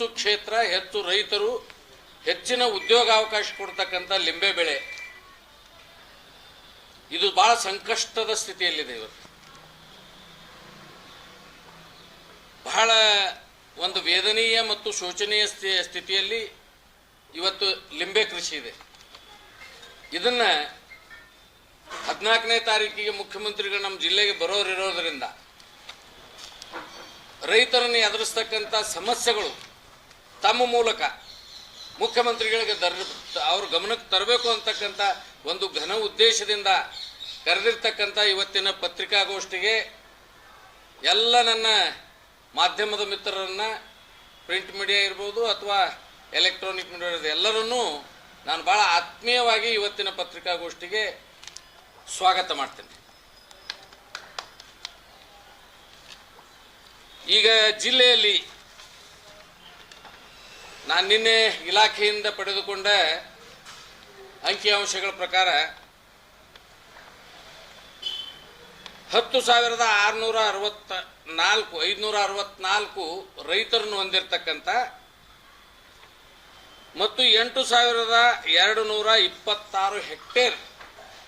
ಹೆಚ್ಚು ಕ್ಷೇತ್ರ, ಹೆಚ್ಚು ರೈತರು, ಹೆಚ್ಚಿನ ಉದ್ಯೋಗಾವಕಾಶ ಕೊಡ್ತಕ್ಕಂಥ ಲಿಂಬೆ ಬೆಳೆ. ಇದು ಬಹಳ ಸಂಕಷ್ಟದ ಸ್ಥಿತಿಯಲ್ಲಿದೆ ಇವತ್ತು. ಬಹಳ ಒಂದು ವೇದನೀಯ ಮತ್ತು ಶೋಚನೀಯ ಸ್ಥಿ- ಸ್ಥಿತಿಯಲ್ಲಿ ಇವತ್ತು ಲಿಂಬೆ ಕೃಷಿ ಇದೆ. ಇದನ್ನ ಹದಿನಾಲ್ಕನೇ ತಾರೀಕಿಗೆ ಮುಖ್ಯಮಂತ್ರಿಗಳು ನಮ್ಮ ಜಿಲ್ಲೆಗೆ ಬರೋರಿರೋದ್ರಿಂದ ರೈತರನ್ನು ಎದುರಿಸ್ತಕ್ಕಂಥ ಸಮಸ್ಯೆಗಳು ತಮ್ಮ ಮೂಲಕ ಮುಖ್ಯಮಂತ್ರಿಗಳಿಗೆ ದರ್ ಅವ್ರ ಗಮನಕ್ಕೆ ತರಬೇಕು ಅಂತಕ್ಕಂಥ ಒಂದು ಘನ ಉದ್ದೇಶದಿಂದ ಕರೆದಿರ್ತಕ್ಕಂಥ ಇವತ್ತಿನ ಪತ್ರಿಕಾಗೋಷ್ಠಿಗೆ ಎಲ್ಲ ನನ್ನ ಮಾಧ್ಯಮದ ಮಿತ್ರರನ್ನು ಪ್ರಿಂಟ್ ಮೀಡಿಯಾ ಇರ್ಬೋದು ಅಥವಾ ಎಲೆಕ್ಟ್ರಾನಿಕ್ ಮೀಡಿಯಾ ಇರ್ಬೋದು, ಎಲ್ಲರನ್ನೂ ನಾನು ಭಾಳ ಆತ್ಮೀಯವಾಗಿ ಇವತ್ತಿನ ಪತ್ರಿಕಾಗೋಷ್ಠಿಗೆ ಸ್ವಾಗತ ಮಾಡ್ತೇನೆ. ಈಗ ಜಿಲ್ಲೆಯಲ್ಲಿ ನಾನು ನಿನ್ನೆ ಇಲಾಖೆಯಿಂದ ಪಡೆದುಕೊಂಡ ಅಂಕಿಅಂಶಗಳ ಪ್ರಕಾರ ಹತ್ತು ಸಾವಿರದ ಆರುನೂರ ಅರವತ್ತ ನಾಲ್ಕು, ಐದುನೂರ ಅರವತ್ನಾಲ್ಕು ರೈತರನ್ನು ಹೊಂದಿರತಕ್ಕಂಥ ಮತ್ತು ಎಂಟು ಸಾವಿರದ ಎರಡು ನೂರ ಇಪ್ಪತ್ತಾರು ಹೆಕ್ಟೇರ್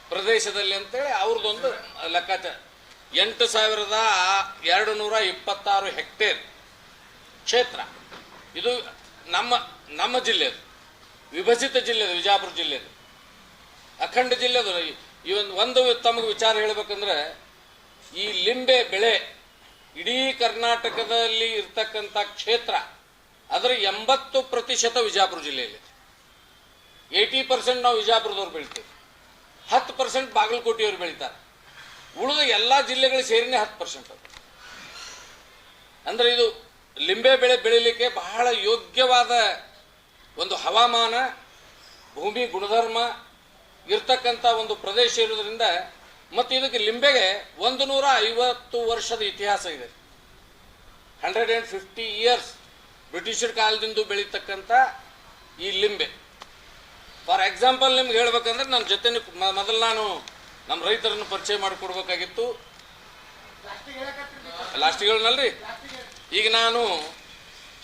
ಪ್ರದೇಶದಲ್ಲಿ ಅಂತೇಳಿ ಅವ್ರದ್ದೊಂದು ಲೆಕ್ಕಾಚಾರ. ಎಂಟು ಸಾವಿರದ ಎರಡು ನೂರ ಇಪ್ಪತ್ತಾರು ಹೆಕ್ಟೇರ್ ಕ್ಷೇತ್ರ. ಇದು ನಮ್ಮ ನಮ್ಮ ಜಿಲ್ಲೆದು, ವಿಭಜಿತ ಜಿಲ್ಲೆದು, ವಿಜಾಪುರ ಜಿಲ್ಲೆದು, ಅಖಂಡ ಜಿಲ್ಲೆದು, ಈ ಒಂದು ತಮಗೆ ವಿಚಾರ ಹೇಳಬೇಕಂದ್ರೆ, ಈ ಲಿಂಬೆ ಬೆಳೆ ಇಡೀ ಕರ್ನಾಟಕದಲ್ಲಿ ಇರ್ತಕ್ಕಂಥ ಕ್ಷೇತ್ರ ಅದರ ಎಂಬತ್ತು ಪ್ರತಿಶತ ವಿಜಾಪುರ ಜಿಲ್ಲೆಯಲ್ಲಿ ಏಯ್ಟಿ ಪರ್ಸೆಂಟ್ ನಾವು ವಿಜಾಪುರದವ್ರು ಬೆಳಿತೀವಿ. ಹತ್ತು ಪರ್ಸೆಂಟ್ ಬಾಗಲಕೋಟೆಯವರು ಬೆಳಿತಾರೆ. ಉಳಿದ ಎಲ್ಲ ಜಿಲ್ಲೆಗಳು ಸೇರಿನೇ ಹತ್ತು ಪರ್ಸೆಂಟ್ ಅದು. ಅಂದ್ರೆ ಇದು ಲಿಂಬೆ ಬೆಳೆ ಬೆಳೀಲಿಕ್ಕೆ ಬಹಳ ಯೋಗ್ಯವಾದ ಒಂದು ಹವಾಮಾನ ಭೂಮಿ ಗುಣಧರ್ಮ ಇರ್ತಕ್ಕಂಥ ಒಂದು ಪ್ರದೇಶ ಇರೋದ್ರಿಂದ ಮತ್ತು ಇದಕ್ಕೆ ಲಿಂಬೆಗೆ ಒಂದು ನೂರ ಐವತ್ತು ವರ್ಷದ ಇತಿಹಾಸ ಇದೆ. ಹಂಡ್ರೆಡ್ ಆ್ಯಂಡ್ ಫಿಫ್ಟಿ ಇಯರ್ಸ್ ಬ್ರಿಟಿಷರ ಕಾಲದಿಂದ ಬೆಳೀತಕ್ಕಂಥ ಈ ಲಿಂಬೆ. ಫಾರ್ ಎಕ್ಸಾಂಪಲ್ ನಿಮ್ಗೆ ಹೇಳ್ಬೇಕಂದ್ರೆ ನನ್ನ ಜೊತೆ ಮೊದಲು ನಾನು ನಮ್ಮ ರೈತರನ್ನು ಪರಿಚಯ ಮಾಡಿಕೊಡ್ಬೇಕಾಗಿತ್ತು. ಲಾಸ್ಟಿಗೆ ಹೇಳನಲ್ರಿ? ಈಗ ನಾನು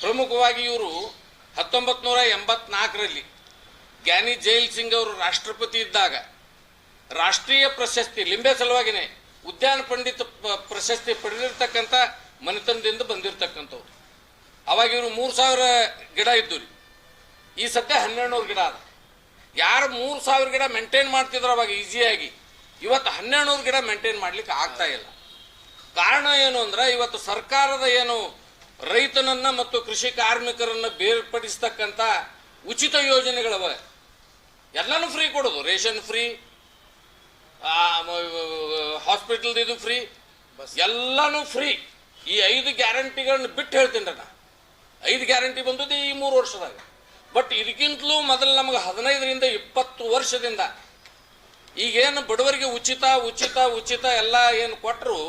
ಪ್ರಮುಖವಾಗಿ ಇವರು ಹತ್ತೊಂಬತ್ತು ನೂರ ಎಂಬತ್ನಾಲ್ಕರಲ್ಲಿ ಗ್ಯಾನಿ ಜೈಲ್ ಸಿಂಗ್ ಅವರು ರಾಷ್ಟ್ರಪತಿ ಇದ್ದಾಗ ರಾಷ್ಟ್ರೀಯ ಪ್ರಶಸ್ತಿ, ಲಿಂಬೆ ಸಲುವಾಗಿನೇ ಉದ್ಯಾನ ಪಂಡಿತ ಪ್ರಶಸ್ತಿ ಪಡೆದಿರ್ತಕ್ಕಂಥ ಮನೆತನದಿಂದ ಬಂದಿರತಕ್ಕಂಥವ್ರು. ಅವಾಗ ಇವರು ಮೂರು ಸಾವಿರ ಗಿಡ ಇದ್ದು ರೀ ಈ ಸದ್ಯ ಹನ್ನೆರಡು ನೂರು ಗಿಡ ಅದ. ಯಾರು ಮೂರು ಸಾವಿರ ಗಿಡ ಮೇಂಟೈನ್ ಮಾಡ್ತಿದ್ರು ಅವಾಗ ಈಸಿಯಾಗಿ ಇವತ್ತು ಹನ್ನೆರಡು ನೂರು ಗಿಡ ಮೇಂಟೈನ್ ಮಾಡ್ಲಿಕ್ಕೆ ಆಗ್ತಾ ಇಲ್ಲ. ಕಾರಣ ಏನು ಅಂದ್ರೆ ಇವತ್ತು ಸರ್ಕಾರದ ಏನು ರೈತನನ್ನ ಮತ್ತು ಕೃಷಿ ಕಾರ್ಮಿಕರನ್ನ ಬೇರ್ಪಡಿಸ್ತಕ್ಕಂಥ ಉಚಿತ ಯೋಜನೆಗಳವ. ಎಲ್ಲಾನು ಫ್ರೀ ಕೊಡೋದು. ರೇಷನ್ ಫ್ರೀ ಹಾಸ್ಪಿಟಲ್ ಇದು ಫ್ರೀ ಎಲ್ಲಾನು ಫ್ರೀ ಈ ಐದು ಗ್ಯಾರಂಟಿಗಳನ್ನ ಬಿಟ್ಟು ಹೇಳ್ತೀನಿ ನಾ ಐದು ಗ್ಯಾರಂಟಿ ಬಂದದ್ದು ಈ ಮೂರು ವರ್ಷದಾಗ. ಬಟ್ ಇದಕ್ಕಿಂತಲೂ ಮೊದಲು ನಮಗೆ ಹದಿನೈದರಿಂದ ಇಪ್ಪತ್ತು ವರ್ಷದಿಂದ ಈಗೇನು ಬಡವರಿಗೆ ಉಚಿತ ಉಚಿತ ಉಚಿತ ಎಲ್ಲ ಏನು ಕೊಟ್ಟರು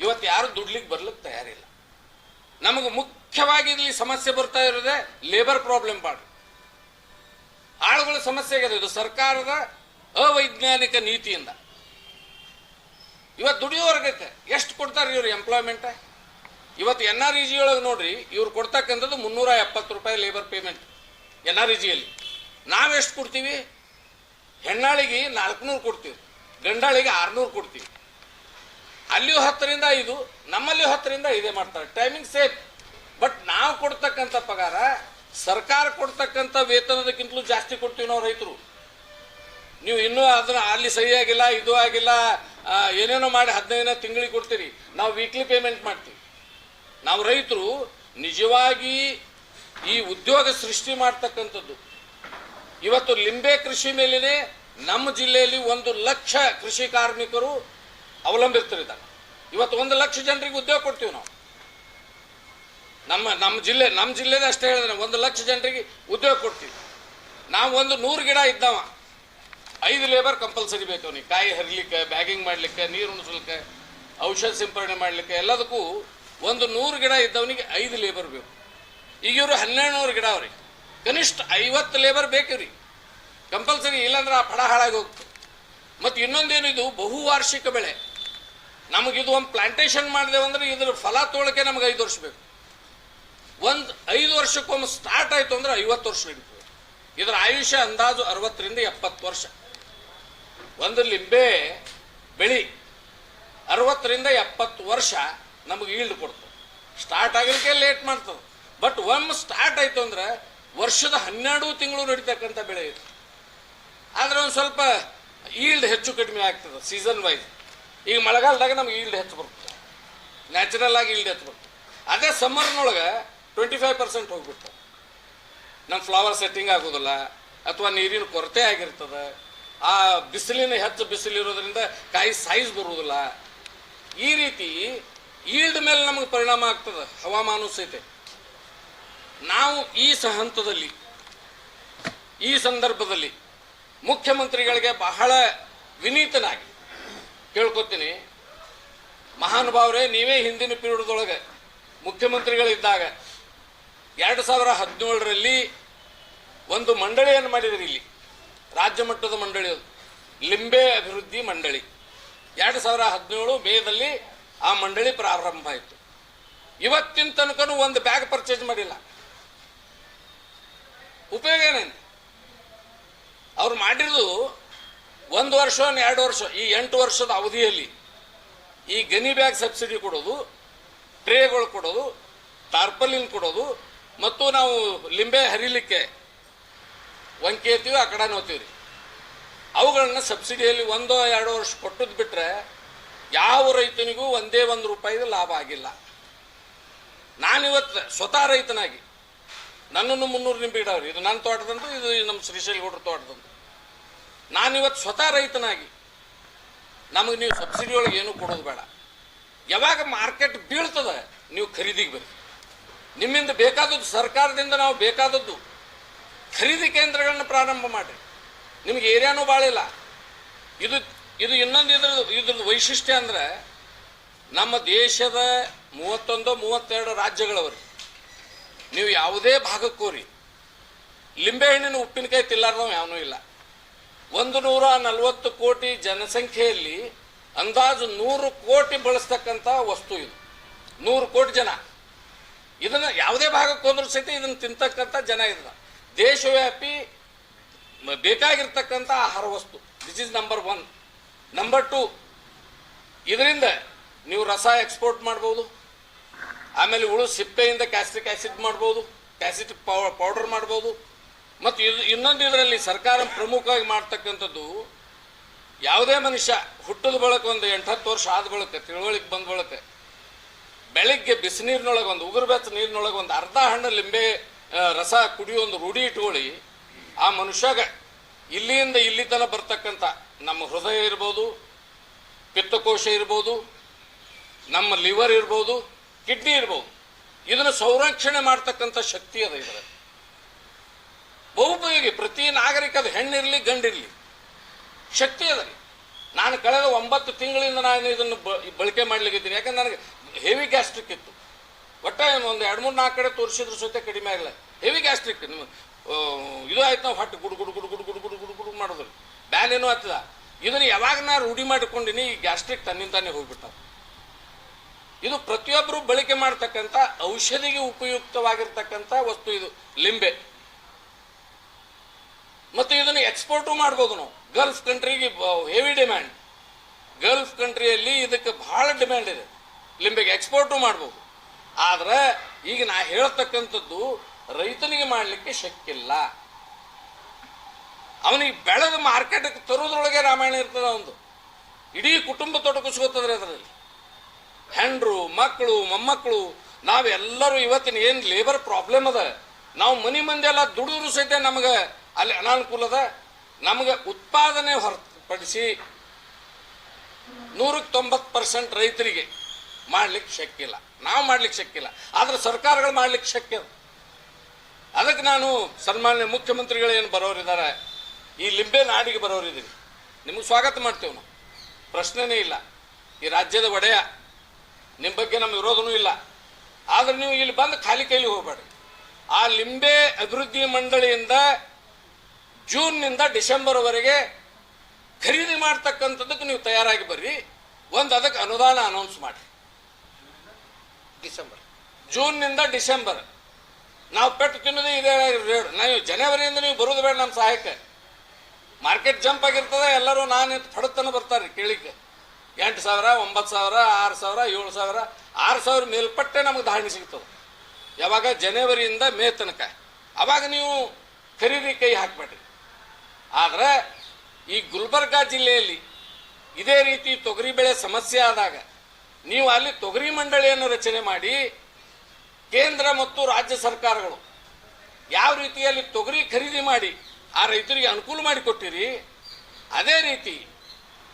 ಇವತ್ತು ಯಾರು ದುಡ್ಲಿಕ್ಕೆ ಬರ್ಲಿಕ್ಕೆ ತಯಾರಿಲ್ಲ. ನಮಗೆ ಮುಖ್ಯವಾಗಿ ಇಲ್ಲಿ ಸಮಸ್ಯೆ ಬರ್ತಾ ಇರೋದೇ ಲೇಬರ್ ಪ್ರಾಬ್ಲಮ್ ಬಾಳ ಆಳುಗಳ ಸಮಸ್ಯೆ ಆಗಿದೆ, ಇದು ಸರ್ಕಾರದ ಅವೈಜ್ಞಾನಿಕ ನೀತಿಯಿಂದ. ಇವತ್ತು ದುಡಿಯೋರ್ಗೈತೆ ಎಷ್ಟು ಕೊಡ್ತಾರೆ ಇವರು ಎಂಪ್ಲಾಯ್ಮೆಂಟ್ ಇವತ್ತು ಎನ್ ಆರ್ ಇ ಜಿ ಒಳಗೆ ನೋಡ್ರಿ, ಇವ್ರು ಕೊಡ್ತಕ್ಕಂಥದ್ದು ಮುನ್ನೂರ ಎಪ್ಪತ್ತು ರೂಪಾಯಿ labour payment N R E ಜಿಯಲ್ಲಿ ನಾವೆಷ್ಟು ಕೊಡ್ತೀವಿ? ಹೆಣ್ಣಾಳಿಗೆ ನಾಲ್ಕುನೂರು ಕೊಡ್ತೀವಿ, ಗಂಡಾಳಿಗೆ ಆರ್ನೂರು ಕೊಡ್ತೀವಿ. ಅಲ್ಲಿಯೂ ಹತ್ತರಿಂದ ಐದು ನಮ್ಮಲ್ಲಿಯೂ ಹತ್ತರಿಂದ ಐದೇ ಮಾಡ್ತಾರೆ. ಟೈಮಿಂಗ್ ಸೇಫ್ ಬಟ್ ನಾವು ಕೊಡ್ತಕ್ಕಂಥ ಪಗಾರ, ಸರ್ಕಾರ ಕೊಡ್ತಕ್ಕಂಥ ವೇತನದಕ್ಕಿಂತಲೂ ಜಾಸ್ತಿ ಕೊಡ್ತೀವಿ ನಾವು ರೈತರು. ನೀವು ಇನ್ನೂ ಅದನ್ನ ಅಲ್ಲಿ ಸರಿಯಾಗಿಲ್ಲ, ಇದು ಆಗಿಲ್ಲ ಏನೇನೋ ಮಾಡಿ ಹದಿನೈದು ತಿಂಗಳಿಗೆ ಕೊಡ್ತೀರಿ. ನಾವು ವೀಕ್ಲಿ ಪೇಮೆಂಟ್ ಮಾಡ್ತೀವಿ. ನಾವು ರೈತರು ನಿಜವಾಗಿ ಈ ಉದ್ಯೋಗ ಸೃಷ್ಟಿ ಮಾಡ್ತಕ್ಕಂಥದ್ದು. ಇವತ್ತು ಲಿಂಬೆ ಕೃಷಿ ಮೇಲೇನೆ ನಮ್ಮ ಜಿಲ್ಲೆಯಲ್ಲಿ ಒಂದು ಲಕ್ಷ ಕೃಷಿ ಕಾರ್ಮಿಕರು ಅವಲಂಬಿತರಿದ್ದಾರೆ ಇವತ್ತು ಒಂದು ಲಕ್ಷ ಜನರಿಗೆ ಉದ್ಯೋಗ ಕೊಡ್ತೀವಿ ನಾವು. ನಮ್ಮ ನಮ್ಮ ಜಿಲ್ಲೆ, ನಮ್ಮ ಜಿಲ್ಲೆದ ಅಷ್ಟೇ ಹೇಳಿದ್ರೆ ಒಂದು ಲಕ್ಷ ಜನರಿಗೆ ಉದ್ಯೋಗ ಕೊಡ್ತೀವಿ. ನಾವು ಒಂದು ನೂರು ಗಿಡ ಇದ್ದಾವ. ಐದು ಲೇಬರ್ ಕಂಪಲ್ಸರಿ ಬೇಕು ಅವನಿಗೆ. ಕಾಯಿ ಹರಿಲಿಕ್ಕೆ ಬ್ಯಾಗಿಂಗ್ ಮಾಡಲಿಕ್ಕೆ, ನೀರು ಉಣಿಸ್ಲಿಕ್ಕೆ, ಔಷಧ ಸಿಂಪರಣೆ ಮಾಡಲಿಕ್ಕೆ, ಎಲ್ಲದಕ್ಕೂ ಒಂದು ನೂರು ಗಿಡ ಇದ್ದವನಿಗೆ ಐದು ಲೇಬರ್ ಬೇಕು. ಈಗ ಇವರು ಹನ್ನೆರಡು ನೂರು ಗಿಡ ಅವ್ರಿ ಕನಿಷ್ಠ ಐವತ್ತು ಲೇಬರ್ ಬೇಕ್ರಿ ಕಂಪಲ್ಸರಿ ಇಲ್ಲಾಂದ್ರೆ ಆ ಫಡ ಹಾಳಾಗಿ ಹೋಗ್ತದೆ. ಮತ್ತು ಇನ್ನೊಂದೇನು ಇದು ಬಹುವಾರ್ಷಿಕ ಬೆಳೆ. ನಮಗಿದು ಒಂದು ಪ್ಲಾಂಟೇಶನ್ ಮಾಡಿದೆವು ಅಂದ್ರೆ ಇದ್ರ ಫಲ ತೋಳಕ್ಕೆ ನಮಗೆ ಐದು ವರ್ಷ ಬೇಕು. ಒಂದು ಐದು ವರ್ಷಕ್ಕೊಮ್ಮೆ ಸ್ಟಾರ್ಟ್ ಆಯ್ತು ಅಂದ್ರೆ ಐವತ್ತು ವರ್ಷ ಹಿಡಿತು ಇದರ ಆಯುಷ್ಯ ಅಂದಾಜು ಅರವತ್ತರಿಂದ ಎಪ್ಪತ್ತು ವರ್ಷ. ಒಂದು ಲಿಂಬೆ ಬೆಳಿ ಅರವತ್ತರಿಂದ ಎಪ್ಪತ್ತು ವರ್ಷ ನಮಗೆ ಈಲ್ಡ್ ಕೊಡ್ತು. ಸ್ಟಾರ್ಟ್ ಆಗಲಿಕ್ಕೆ ಲೇಟ್ ಮಾಡ್ತದೆ. ಬಟ್ ಒಮ್ಮೆ ಸ್ಟಾರ್ಟ್ ಆಯ್ತು ಅಂದ್ರೆ ವರ್ಷದ ಹನ್ನೆರಡು ತಿಂಗಳು ನಡೀತಕ್ಕಂಥ ಬೆಳೆ ಇದು. ಆದ್ರೆ ಒಂದು ಸ್ವಲ್ಪ ಈಲ್ಡ್ ಹೆಚ್ಚು ಕಡಿಮೆ ಆಗ್ತದೆ ಸೀಸನ್ ವೈಸ್ ಈಗ ಮಳೆಗಾಲದಾಗ ನಮ್ಗೆ ಈಲ್ಡ್ ಹೆಚ್ಚು ಬರುತ್ತೆ. ನ್ಯಾಚುರಲ್ ಆಗಿ ಈಲ್ಡ್ ಹೆಚ್ಚು ಬರುತ್ತೆ. ಅದೇ ಸಮ್ಮರ್ನೊಳಗೆ ಟ್ವೆಂಟಿ ಫೈವ್ ಪರ್ಸೆಂಟ್ ಹೋಗ್ಬಿಡ್ತಾವೆ ನಮ್ಮ ಫ್ಲವರ್ ಸೆಟ್ಟಿಂಗ್ ಆಗೋದಿಲ್ಲ, ಅಥವಾ ನೀರಿನ ಕೊರತೆ ಆಗಿರ್ತದೆ. ಆ ಬಿಸಿಲಿನ ಹೆಚ್ಚು ಬಿಸಿಲಿರೋದ್ರಿಂದ ಕಾಯಿ ಸೈಜ್ ಬರುವುದಿಲ್ಲ ಈ ರೀತಿ ಈಲ್ಡ್ ಮೇಲೆ ನಮಗೆ ಪರಿಣಾಮ ಆಗ್ತದೆ, ಹವಾಮಾನ ಸಹಿತ ನಾವು ಈ ಸಹಂತದಲ್ಲಿ ಹಂತದಲ್ಲಿ, ಈ ಸಂದರ್ಭದಲ್ಲಿ ಮುಖ್ಯಮಂತ್ರಿಗಳಿಗೆ ಬಹಳ ವಿನೀತನಾಗಿ ಕೇಳ್ಕೊತೀನಿ. ಮಹಾನುಭಾವರೇ, ನೀವೇ ಹಿಂದಿನ ಪೀರಿಯಡ್ದೊಳಗೆ ಮುಖ್ಯಮಂತ್ರಿಗಳಿದ್ದಾಗ ಎರಡು ಸಾವಿರ ಹದಿನೇಳರಲ್ಲಿ ಒಂದು ಮಂಡಳಿಯನ್ನು ಮಾಡಿದ್ರಿ ಇಲ್ಲಿ. ರಾಜ್ಯ ಮಟ್ಟದ ಮಂಡಳಿ ಅದು. ಲಿಂಬೆ ಅಭಿವೃದ್ಧಿ ಮಂಡಳಿ. ಎರಡು ಸಾವಿರ ಹದಿನೇಳು ಮೇದಲ್ಲಿ ಆ ಮಂಡಳಿ ಪ್ರಾರಂಭ ಆಯಿತು. ಇವತ್ತಿನ ತನಕನೂ ಒಂದು ಬ್ಯಾಗ್ ಪರ್ಚೇಸ್ ಮಾಡಿಲ್ಲ. ಉಪಯೋಗ ಏನೇನು? ಅವ್ರು ಮಾಡಿರೋದು ಒಂದು ವರ್ಷ ಎರಡು ವರ್ಷ, ಈ ಎಂಟು ವರ್ಷದ ಅವಧಿಯಲ್ಲಿ ಈ ಗನಿ ಬ್ಯಾಗ್ ಸಬ್ಸಿಡಿ ಕೊಡೋದು, ಟ್ರೇಗಳು ಕೊಡೋದು, ಟಾರ್ಪಲಿನ್ ಕೊಡೋದು, ಮತ್ತು ನಾವು ಲಿಂಬೆ ಹರಿಲಿಕ್ಕೆ ಒಂಕೆ ಇರ್ತೀವಿ ಆ ಕಡೆ ನೋತೀವಿ ರೀ. ಅವುಗಳನ್ನ ಸಬ್ಸಿಡಿಯಲ್ಲಿ ಒಂದು ಎರಡು ವರ್ಷ ಕೊಟ್ಟದ್ದು ಬಿಟ್ಟರೆ ಯಾವ ರೈತನಿಗೂ ಒಂದೇ ಒಂದು ರೂಪಾಯಿದು ಲಾಭ ಆಗಿಲ್ಲ. ನಾನಿವತ್ತು ಸ್ವತಃ ರೈತನಾಗಿ ನನ್ನನ್ನು ಮುನ್ನೂರು ನಿಂಬೆ ಇಡವ್ರಿ. ಇದು ನನ್ನ ತೋಟದಂದು, ಇದು ನಮ್ಮ ಶ್ರೀಶೈಲಗೌಡ್ರ ತೋಟದಂದು. ನಾನಿವತ್ತು ಸ್ವತಃ ರೈತನಾಗಿ, ನಮಗೆ ನೀವು ಸಬ್ಸಿಡಿ ಒಳಗೆ ಏನೂ ಕೊಡೋದು ಬೇಡ. ಯಾವಾಗ ಮಾರ್ಕೆಟ್ ಬೀಳ್ತದೆ, ನೀವು ಖರೀದಿಗೆ ಬರ್ರಿ. ನಿಮ್ಮಿಂದ ಬೇಕಾದದ್ದು ಸರ್ಕಾರದಿಂದ ನಾವು ಬೇಕಾದದ್ದು ಖರೀದಿ ಕೇಂದ್ರಗಳನ್ನ ಪ್ರಾರಂಭ ಮಾಡಿ ನಿಮ್ಗೆ ಏರಿಯಾನೂ ಬಾಳಿಲ್ಲ ಇದು ಇದು ಇನ್ನೊಂದು ಇದ್ರ ಇದ್ರದ್ದು ವೈಶಿಷ್ಟ್ಯ ಅಂದ್ರೆ ನಮ್ಮ ದೇಶದ ಮೂವತ್ತೊಂದು, ಮೂವತ್ತೆರಡು ರಾಜ್ಯಗಳವರು, ನೀವು ಯಾವುದೇ ಭಾಗಕ್ಕೆ ಹೋರಿ ಲಿಂಬೆಹಣ್ಣಿನ ಉಪ್ಪಿನಕಾಯಿ ತಿಲ್ಲಾರ್ದವ ಯಾವನೂ ಇಲ್ಲ. ಒಂದು ನೂರ ನಲವತ್ತು ಕೋಟಿ ಜನಸಂಖ್ಯೆಯಲ್ಲಿ ಅಂದಾಜು ನೂರು ಕೋಟಿ ಬಳಸ್ತಕ್ಕಂಥ ವಸ್ತು ಇದು. ನೂರು ಕೋಟಿ ಜನ. ಇದನ್ನ ಯಾವುದೇ ಭಾಗಕ್ಕೆ ಹೋದ್ರೂ ಸಹಿತ ಇದನ್ನ ತಿಂತಕ್ಕಂಥ ಜನ ಇದ್ರ ದೇಶವ್ಯಾಪಿ ಬೇಕಾಗಿರ್ತಕ್ಕಂಥ ಆಹಾರ ವಸ್ತು. This is number one number two ಇದರಿಂದ ನೀವು ರಸ ಎಕ್ಸ್ಪೋರ್ಟ್ ಮಾಡ್ಬೋದು. ಆಮೇಲೆ ಉಳು ಸಿಪ್ಪೆಯಿಂದ ಕ್ಯಾಸ್ಟಿಕ್ ಆಸಿಡ್ ಮಾಡ್ಬೋದು. ಕ್ಯಾಸಿಡ್ ಪೌಡರ್ ಮಾಡ್ಬೋದು. ಮತ್ತು ಇದು ಇನ್ನೊಂದು ಇದರಲ್ಲಿ ಸರ್ಕಾರ ಪ್ರಮುಖವಾಗಿ ಮಾಡ್ತಕ್ಕಂಥದ್ದು ಯಾವುದೇ ಮನುಷ್ಯ ಹುಟ್ಟದ ಬಳಕ ಒಂದು ಎಂಟತ್ತು ವರ್ಷ ಆದ ಬಳಕ, ತಿಳುವಳಿಕೆ ಬಂದ ಬಳಕ, ಬೆಳಿಗ್ಗೆ ಬಿಸಿನೀರಿನೊಳಗೆ ಒಂದು ಉಗುರು ಬೆಚ್ಚ ನೀರಿನೊಳಗೆ ಒಂದು ಅರ್ಧ ಹಣ್ಣು ಲಿಂಬೆ ರಸ ಕುಡಿಯೋ ಒಂದು ರೂಢಿ ಇಟ್ಕೊಳ್ಳಿ, ಆ ಮನುಷ್ಯಗ ಇಲ್ಲಿಂದ ಇಲ್ಲಿ ತನಕ ಬರ್ತಕ್ಕಂಥ ನಮ್ಮ ಹೃದಯ ಇರ್ಬೋದು, ಪಿತ್ತಕೋಶ ಇರ್ಬೋದು, ನಮ್ಮ ಲಿವರ್ ಇರ್ಬೋದು, ಕಿಡ್ನಿ ಇರ್ಬೋದು, ಇದನ್ನು ಸಂರಕ್ಷಣೆ ಮಾಡ್ತಕ್ಕಂಥ ಶಕ್ತಿ ಅದ ಇದರ ಬಹುಪಯೋಗಿ ಪ್ರತಿ ನಾಗರಿಕದ ಹೆಣ್ಣಿರಲಿ, ಗಂಡಿರಲಿ ಶಕ್ತಿ ಅದ ನಾನು ಕಳೆದ ಒಂಬತ್ತು ತಿಂಗಳಿಂದ ನಾನು ಇದನ್ನು ಬಳಕೆ ಮಾಡ್ಲಿಕ್ಕಿದ್ದೀನಿ. ಯಾಕಂದ್ರೆ ನನಗೆ ಹೆವಿ ಗ್ಯಾಸ್ಟ್ರಿಕ್ ಇತ್ತು. ಒಟ್ಟ ಒಂದು ಎರಡು ಮೂರು ನಾಲ್ಕು ಕಡೆ ತೋರಿಸಿದ್ರು ಸಹಿತ ಕಡಿಮೆ ಆಗಲ್ಲ. ಹೆವಿ ಗ್ಯಾಸ್ಟ್ರಿಕ್ ನಿಮ್ಮ ಇದು ಆಯ್ತು ನಾವು ಹೊಟ್ಟೆ ಗುಡು ಗುಡು ಗುಡು ಗುಡು ಗುಡು ಗುಡು ಗುಡು ಗುಡು ಮಾಡಿದ್ರು ಬ್ಯಾನೇನೂ ಆಗ್ತದ. ಇದನ್ನು ಯಾವಾಗ ನಾನು ರೂಢಿ ಮಾಡಿಕೊಂಡಿನಿ, ಈ ಗ್ಯಾಸ್ಟ್ರಿಕ್ ತನ್ನಿಂದಾನೇ ಹೋಗ್ಬಿಟ್ಟಾವ. ಇದು ಪ್ರತಿಯೊಬ್ಬರು ಬಳಕೆ ಮಾಡ್ತಕ್ಕಂಥ ಔಷಧಿಗೆ ಉಪಯುಕ್ತವಾಗಿರ್ತಕ್ಕಂಥ ವಸ್ತು ಇದು, ಲಿಂಬೆ. ಮತ್ತು ಇದನ್ನು ಎಕ್ಸ್ಪೋರ್ಟು ಮಾಡ್ಬೋದು ನಾವು. ಗಲ್ಫ್ ಕಂಟ್ರಿಗೆ ಹೆವಿ ಡಿಮ್ಯಾಂಡ್ ಗಲ್ಫ್ ಕಂಟ್ರಿಯಲ್ಲಿ ಇದಕ್ಕೆ ಬಹಳ ಡಿಮ್ಯಾಂಡ್ ಇದೆ. ಲಿಂಬೆಗೆ ಎಕ್ಸ್ಪೋರ್ಟು ಮಾಡ್ಬೋದು. ಆದ್ರೆ, ಈಗ ನಾ ಹೇಳ್ತಕ್ಕಂಥದ್ದು ರೈತನಿಗೆ ಮಾಡಲಿಕ್ಕೆ ಶಕ್ಯ ಇಲ್ಲ. ಅವನಿಗೆ ಬೆಳೆದ ಮಾರ್ಕೆಟ್ಗೆ ತರೋದ್ರೊಳಗೆ ರಾಮಾಯಣ ಇರ್ತದ ಒಂದು. ಇಡೀ ಕುಟುಂಬ ತೊಡಗಿಸ್ಕೋತದ್ರಿ ಅದರಲ್ಲಿ. ಹೆಂಡ್ರು ಮಕ್ಕಳು ಮೊಮ್ಮಕ್ಕಳು ನಾವೆಲ್ಲರೂ ಇವತ್ತಿನ ಏನು ಲೇಬರ್ ಪ್ರಾಬ್ಲಮ್ ಅದ. ನಾವು ಮನಿ ಮಂದಿ ಎಲ್ಲ ದುಡಿದ್ರು ಸಹಿತ ನಮಗೆ ಅಲ್ಲಿ ಅನಾನುಕೂಲದ ನಮಗೆ ಉತ್ಪಾದನೆ ಹೊರತುಪಡಿಸಿ ನೂರಕ್ಕೆ ತೊಂಬತ್ತು ಪರ್ಸೆಂಟ್ ರೈತರಿಗೆ ಮಾಡ್ಲಿಕ್ಕೆ ಶಕ್ತಿ ಇಲ್ಲ. ನಾವು ಮಾಡ್ಲಿಕ್ಕೆ ಶಕ್ತಿ ಇಲ್ಲ. ಆದರೆ ಸರ್ಕಾರಗಳು ಮಾಡ್ಲಿಕ್ಕೆ ಶಕ್ತಿ ಅದ ಅದಕ್ಕೆ ನಾನು ಸನ್ಮಾನ್ಯ ಮುಖ್ಯಮಂತ್ರಿಗಳೇನು ಬರೋರಿದ್ದಾರೆ ಈ ಲಿಂಬೆ ನಾಡಿಗೆ ಬರೋರಿದ್ದೀರಿ ನಿಮಗೆ ಸ್ವಾಗತ ಮಾಡ್ತೇವೆ ನಾವು. ಪ್ರಶ್ನೆನೇ ಇಲ್ಲ. ಈ ರಾಜ್ಯದ ಒಡೆಯ, ನಿಮ್ಮ ಬಗ್ಗೆ ನಮ್ಮ ವಿರೋಧನೂ ಇಲ್ಲ. ಆದರೆ ನೀವು ಇಲ್ಲಿ ಬಂದು ಖಾಲಿ ಕೈಲಿ ಹೋಗಬೇಡಿ ಆ ಲಿಂಬೆ ಅಭಿವೃದ್ಧಿ ಮಂಡಳಿಯಿಂದ ಜೂನ್ನಿಂದ ಡಿಸೆಂಬರ್ವರೆಗೆ ಖರೀದಿ ಮಾಡ್ತಕ್ಕಂಥದ್ದಕ್ಕೆ ನೀವು ತಯಾರಾಗಿ ಬರ್ರಿ. ಒಂದು ಅದಕ್ಕೆ ಅನುದಾನ ಅನೌನ್ಸ್ ಮಾಡಿ ಡಿಸೆಂಬರ್. ಜೂನ್ನಿಂದ ಡಿಸೆಂಬರ್. ನಾವು ಪೆಟ್ಟು ತಿನ್ನೋದು ಇದೇ ರೇಟ್ ನಾವು ಜನವರಿಯಿಂದ ನೀವು ಬರೋದು ಬೇಡ ನಮ್ಮ ಸಹಾಯಕ್ಕೆ. ಮಾರ್ಕೆಟ್ ಜಂಪ್ ಆಗಿರ್ತದೆ ಎಲ್ಲರೂ ನಾನು ಪಡತನ ಬರ್ತಾರೆ ಕೇಳಿಕ್ಕೆ. ಎಂಟು ಸಾವಿರ ಒಂಬತ್ತು ಸಾವಿರ ಆರು ಸಾವಿರ ಏಳು ಸಾವಿರ ಆರು ಸಾವಿರ ಮೇಲ್ಪಟ್ಟೆ ನಮಗೆ ಧಾರಣೆ ಸಿಗ್ತದೆ. ಯಾವಾಗ? ಜನವರಿಯಿಂದ ಮೇ ತನಕ. ಅವಾಗ ನೀವು ಖರೀದಿ ಕೈ ಹಾಕಬೇಡ್ರಿ. ಆದರೆ ಈ ಗುಲ್ಬರ್ಗಾ ಜಿಲ್ಲೆಯಲ್ಲಿ ಇದೇ ರೀತಿ ತೊಗರಿ ಬೆಳೆ ಸಮಸ್ಯೆ ಆದಾಗ ನೀವು ಅಲ್ಲಿ ತೊಗರಿ ಮಂಡಳಿಯನ್ನು ರಚನೆ ಮಾಡಿ ಕೇಂದ್ರ ಮತ್ತು ರಾಜ್ಯ ಸರ್ಕಾರಗಳು ಯಾವ ರೀತಿಯಲ್ಲಿ ತೊಗರಿ ಖರೀದಿ ಮಾಡಿ ಆ ರೈತರಿಗೆ ಅನುಕೂಲ ಮಾಡಿಕೊಟ್ಟಿರಿ ಅದೇ ರೀತಿ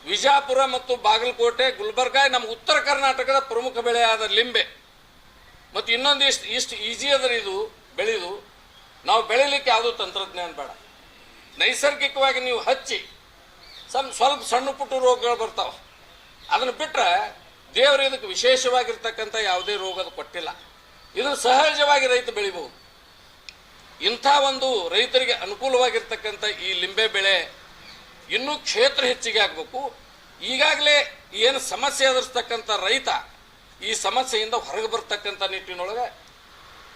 ವಿಜಾಪುರ ಮತ್ತು ಬಾಗಲಕೋಟೆ, ಗುಲ್ಬರ್ಗ ನಮ್ಮ ಉತ್ತರ ಕರ್ನಾಟಕದ ಪ್ರಮುಖ ಬೆಳೆಯಾದ ಲಿಂಬೆ ಮತ್ತು ಇನ್ನೊಂದು ಇಷ್ಟು ಈಜಿ ಅದರ ಇದು ಬೆಳೆದು ನಾವು ಬೆಳೀಲಿಕ್ಕೆ ಯಾವುದೂ ತಂತ್ರಜ್ಞಾನ ಬೇಡ. ನೈಸರ್ಗಿಕವಾಗಿ ನೀವು ಹಚ್ಚಿ ಸಣ್ಣ ಸ್ವಲ್ಪ ಸಣ್ಣ ಪುಟ್ಟ ರೋಗಗಳು ಬರ್ತಾವೆ. ಅದನ್ನು ಬಿಟ್ಟರೆ ದೇವರು ಇದಕ್ಕೆ ವಿಶೇಷವಾಗಿರ್ತಕ್ಕಂಥ ಯಾವುದೇ ರೋಗದ ಕೊಟ್ಟಿಲ್ಲ. ಇದು ಸಹಜವಾಗಿ ರೈತ ಬೆಳಿಬಹುದು. ಇಂಥ ಒಂದು ರೈತರಿಗೆ ಅನುಕೂಲವಾಗಿರ್ತಕ್ಕಂಥ ಈ ಲಿಂಬೆ ಬೆಳೆ ಇನ್ನೂ ಕ್ಷೇತ್ರ ಹೆಚ್ಚಿಗೆ ಆಗಬೇಕು. ಈಗಾಗಲೇ ಏನು ಸಮಸ್ಯೆ ಎದುರಿಸ್ತಕ್ಕಂಥ ರೈತ ಈ ಸಮಸ್ಯೆಯಿಂದ ಹೊರಗೆ ಬರ್ತಕ್ಕಂಥ ನಿಟ್ಟಿನೊಳಗೆ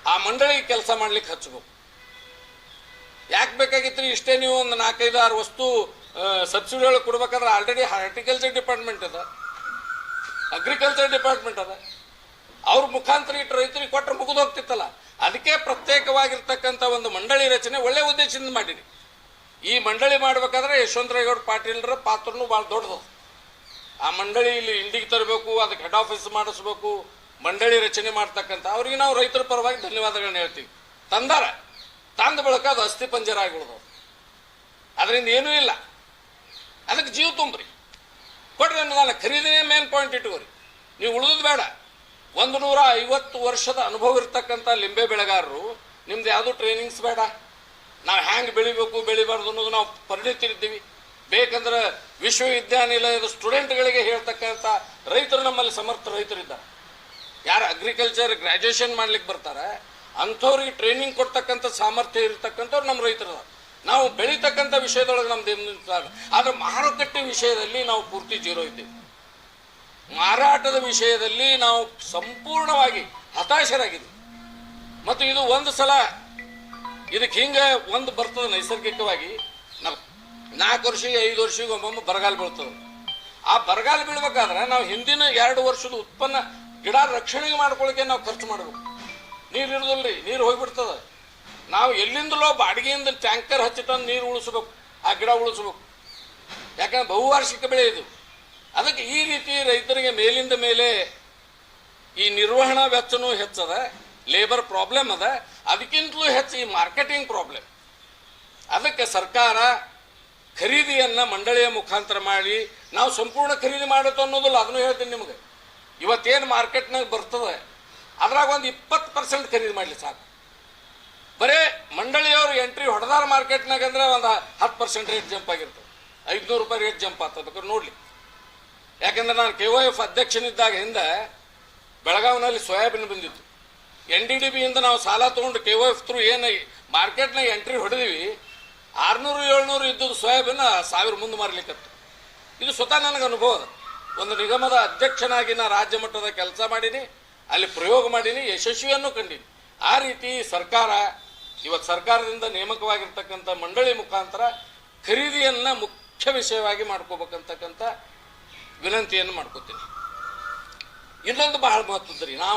ಆ ಮಂಡಳಿಗೆ ಕೆಲಸ ಮಾಡ್ಲಿಕ್ಕೆ ಹಚ್ಚಬೇಕು ಯಾಕೆ ಬೇಕಾಗಿತ್ತು ಇಷ್ಟೇ ನೀವು ಒಂದು ನಾಲ್ಕೈದು, ಆರು ವಸ್ತು ಸಬ್ಸಿಡಿಗಳು ಕೊಡ್ಬೇಕಾದ್ರೆ ಆಲ್ರೆಡಿ ಹಾರ್ಟಿಕಲ್ಚರ್ ಡಿಪಾರ್ಟ್ಮೆಂಟ್ ಅದ. ಅಗ್ರಿಕಲ್ಚರ್ ಡಿಪಾರ್ಟ್ಮೆಂಟ್ ಅದ. ಅವ್ರ ಮುಖಾಂತರ ಇಟ್ಟು ರೈತರಿಗೆ ಕೊಟ್ಟರೆ ಮುಗಿದು ಹೋಗ್ತಿತ್ತಲ್ಲ. ಅದಕ್ಕೆ ಪ್ರತ್ಯೇಕವಾಗಿರ್ತಕ್ಕಂಥ ಒಂದು ಮಂಡಳಿ ರಚನೆ ಒಳ್ಳೆ ಉದ್ದೇಶದಿಂದ ಮಾಡಿರಿ. ಈ ಮಂಡಳಿ ಮಾಡ್ಬೇಕಾದ್ರೆ ಯಶವಂತರಾಯಗೌಡ ಪಾಟೀಲ್ರ ಪಾತ್ರನು ಭಾಳ ದೊಡ್ಡದು. ಆ ಮಂಡಳಿ ಇಲ್ಲಿ ಇಂಡಿಗೆ ತರಬೇಕು, ಅದಕ್ಕೆ ಹೆಡ್ ಆಫೀಸ್ ಮಾಡಿಸ್ಬೇಕು, ಮಂಡಳಿ ರಚನೆ ಮಾಡ್ತಕ್ಕಂಥ. ಅವ್ರಿಗೆ ನಾವು ರೈತರ ಪರವಾಗಿ ಧನ್ಯವಾದಗಳನ್ನ ಹೇಳ್ತೀವಿ. ತಂದಾರ. ತಂದ ಬಳಿಕ ಅದು ಅಸ್ಥಿ ಪಂಜರ ಆಗಿಬಿಡ್ದು. ಅದರಿಂದ ಏನೂ ಇಲ್ಲ. ಅದಕ್ಕೆ ಜೀವ ತುಂಬ್ರಿ. ಕೊಡ್ರಿ ಅನ್ನೋದಲ್ಲ ಖರೀದಿನೇ ಮೇನ್ ಪಾಯಿಂಟ್ ಇಟ್ಕೋರಿ ನೀವು ಉಳಿದು ಬೇಡ. ಒಂದು ನೂರ ಐವತ್ತು ವರ್ಷದ ಅನುಭವ ಇರ್ತಕ್ಕಂಥ ಲಿಂಬೆ ಬೆಳೆಗಾರರು, ನಿಮ್ದು ಯಾವುದು ಟ್ರೈನಿಂಗ್ಸ್ ಬೇಡ. ನಾವು ಹ್ಯಾಂಗೆ ಬೆಳಿಬೇಕು, ಬೆಳಿಬಾರ್ದು ಅನ್ನೋದು ನಾವು ಪರಿಣಿತಿರಿದ್ದೀವಿ. ಬೇಕಂದ್ರೆ ವಿಶ್ವವಿದ್ಯಾನಿಲಯದ ಸ್ಟೂಡೆಂಟ್ಗಳಿಗೆ ಹೇಳ್ತಕ್ಕಂಥ ರೈತರು ನಮ್ಮಲ್ಲಿ ಸಮರ್ಥ ರೈತರಿದ್ದಾರೆ. ಯಾರು ಅಗ್ರಿಕಲ್ಚರ್ ಗ್ರಾಜುಯೇಷನ್ ಮಾಡ್ಲಿಕ್ಕೆ ಬರ್ತಾರೆ ಅಂಥವ್ರಿಗೆ ಟ್ರೈನಿಂಗ್ ಕೊಡ್ತಕ್ಕಂಥ ಸಾಮರ್ಥ್ಯ ಇರತಕ್ಕಂಥವ್ರು ನಮ್ಮ ರೈತರ. ನಾವು ಬೆಳೀತಕ್ಕಂಥ ವಿಷಯದೊಳಗೆ ನಮ್ದು ಆದ್ರೆ ಮಾರುಕಟ್ಟೆ ವಿಷಯದಲ್ಲಿ ನಾವು ಪೂರ್ತಿ ಜೀರೋ ಇದ್ದೇವೆ. ಮಾರಾಟದ ವಿಷಯದಲ್ಲಿ ನಾವು ಸಂಪೂರ್ಣವಾಗಿ ಹತಾಶರಾಗಿದ್ದೀವಿ. ಮತ್ತು ಇದು ಒಂದು ಸಲ, ಇದಕ್ಕೆ ಹಿಂಗೆ ಒಂದು ಬರ್ತದೆ ನೈಸರ್ಗಿಕವಾಗಿ. ನಾವು ನಾಲ್ಕು ವರ್ಷಕ್ಕೆ ಐದು ವರ್ಷಕ್ಕೆ ಒಮ್ಮೊಮ್ಮೆ ಬರಗಾಲ ಬೀಳ್ತದೆ. ಆ ಬರಗಾಲ ಬೀಳ್ಬೇಕಾದ್ರೆ ನಾವು ಹಿಂದಿನ ಎರಡು ವರ್ಷದ ಉತ್ಪನ್ನ ಗಿಡ ರಕ್ಷಣೆಗೆ ಮಾಡ್ಕೊಳ್ಳೋಕೆ ನಾವು ಖರ್ಚು ಮಾಡಬೇಕು. ನೀರು ಇರೋದಿಲ್ರಿ, ನೀರು ಹೋಗ್ಬಿಡ್ತದೆ. ನಾವು ಎಲ್ಲಿಂದಲೋ ಬಾಡಿಗೆಯಿಂದ ಟ್ಯಾಂಕರ್ ಹಚ್ಚಿ ತಂದು ನೀರು ಉಳಿಸ್ಬೇಕು, ಆ ಗಿಡ ಉಳಿಸ್ಬೇಕು. ಯಾಕಂದ್ರೆ ಬಹುವಾರ್ಷಿಕ ಬೆಳೆ ಇದು. ಅದಕ್ಕೆ ಈ ರೀತಿ ರೈತರಿಗೆ ಮೇಲಿಂದ ಮೇಲೆ ಈ ನಿರ್ವಹಣಾ ವೆಚ್ಚನೂ ಹೆಚ್ಚದ ಲೇಬರ್ ಪ್ರಾಬ್ಲಮ್ ಅದ. ಅದಕ್ಕಿಂತಲೂ ಹೆಚ್ಚು ಈ ಮಾರ್ಕೆಟಿಂಗ್ ಪ್ರಾಬ್ಲಮ್ ಅದಕ್ಕೆ ಸರ್ಕಾರ ಖರೀದಿಯನ್ನು ಮಂಡಳಿಯ ಮುಖಾಂತರ ಮಾಡಿ, ನಾವು ಸಂಪೂರ್ಣ ಖರೀದಿ ಮಾಡುತ್ತೋ ಅನ್ನೋದಿಲ್ಲ, ಅದನ್ನು ಹೇಳ್ತೀನಿ ನಿಮಗೆ. ಇವತ್ತೇನು ಮಾರ್ಕೆಟ್ನಾಗ ಬರ್ತದೆ? ಅದ್ರಾಗ ಒಂದು ಇಪ್ಪತ್ತು ಪರ್ಸೆಂಟ್ ಖರೀದಿ ಮಾಡಲಿ ಸಾಕು. ಬರೇ ಮಂಡಳಿಯವರು ಎಂಟ್ರಿ ಹೊಡೆದಾರ ಮಾರ್ಕೆಟ್ನಾಗ ಅಂದ್ರೆ ಒಂದು ಹತ್ತು ಪರ್ಸೆಂಟ್ ರೇಟ್ ಜಂಪ್ ಆಗಿರ್ತದೆ. ಐದುನೂರು ರೂಪಾಯಿ ರೇಟ್ ಜಂಪ್ ಆಗ್ತದೆ ನೋಡಲಿ. ಯಾಕಂದ್ರೆ ನಾನು ಕೆ ಒ ಎಫ್ ಅಧ್ಯಕ್ಷನಿದ್ದಾಗ ಹಿಂದೆ ಬೆಳಗಾವಿನಲ್ಲಿ ಸೋಯಾಬೀನ್ ಬಂದಿತ್ತು. ಎನ್ ಡಿ ಡಿ ಬಿಯಿಂದ ನಾವು ಸಾಲ ತೊಗೊಂಡು ಕೆ ಒ ಎಫ್ ಥ್ರೂ ಏನು ಮಾರ್ಕೆಟ್ನಾಗ ಎಂಟ್ರಿ ಹೊಡೆದಿವಿ, ಆರ್ನೂರು ಏಳ್ನೂರು ಇದ್ದದ್ದು ಸೋಯಾಬೀನ್ ಸಾವಿರ ಮುಂದೆ ಮಾರ್ಲಿಕ್ಕತ್ತು ಇದು ಸ್ವತಃ ನನಗೆ ಅನುಭವ. ಒಂದು ನಿಗಮದ ಅಧ್ಯಕ್ಷನಾಗಿ ನಾ ರಾಜ್ಯ ಮಟ್ಟದ ಕೆಲಸ ಮಾಡೀನಿ. ಅಲ್ಲಿ ಪ್ರಯೋಗ ಮಾಡೀನಿ, ಯಶಸ್ವಿಯನ್ನು ಕಂಡೀನಿ. ಆ ರೀತಿ ಸರ್ಕಾರ ಇವತ್ತು ಸರ್ಕಾರದಿಂದ ನೇಮಕವಾಗಿರ್ತಕ್ಕಂಥ ಮಂಡಳಿ ಮುಖಾಂತರ ಖರೀದಿಯನ್ನ ಮುಖ್ಯ ವಿಷಯವಾಗಿ ಮಾಡ್ಕೋಬೇಕಂತಕ್ಕಂಥ ವಿನಂತಿಯನ್ನು ಮಾಡ್ಕೋತೀನಿ. ಇನ್ನೊಂದು ಬಹಳ ರೀ, ನಾವು